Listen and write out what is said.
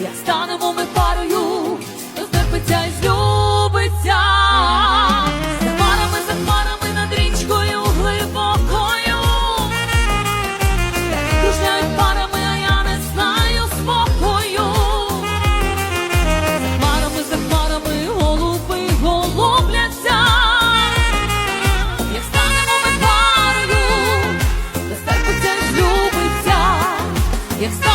Як станемо ми парою, то стерпиться і злюбиться. За парами за хмарами над річкою глибокою. Кружляють парами, а я не знаю спокою. За хмарами, за хмарами голуби голубляться. Як станемо ми парою, то стерпиться і злюбиться. Як станемо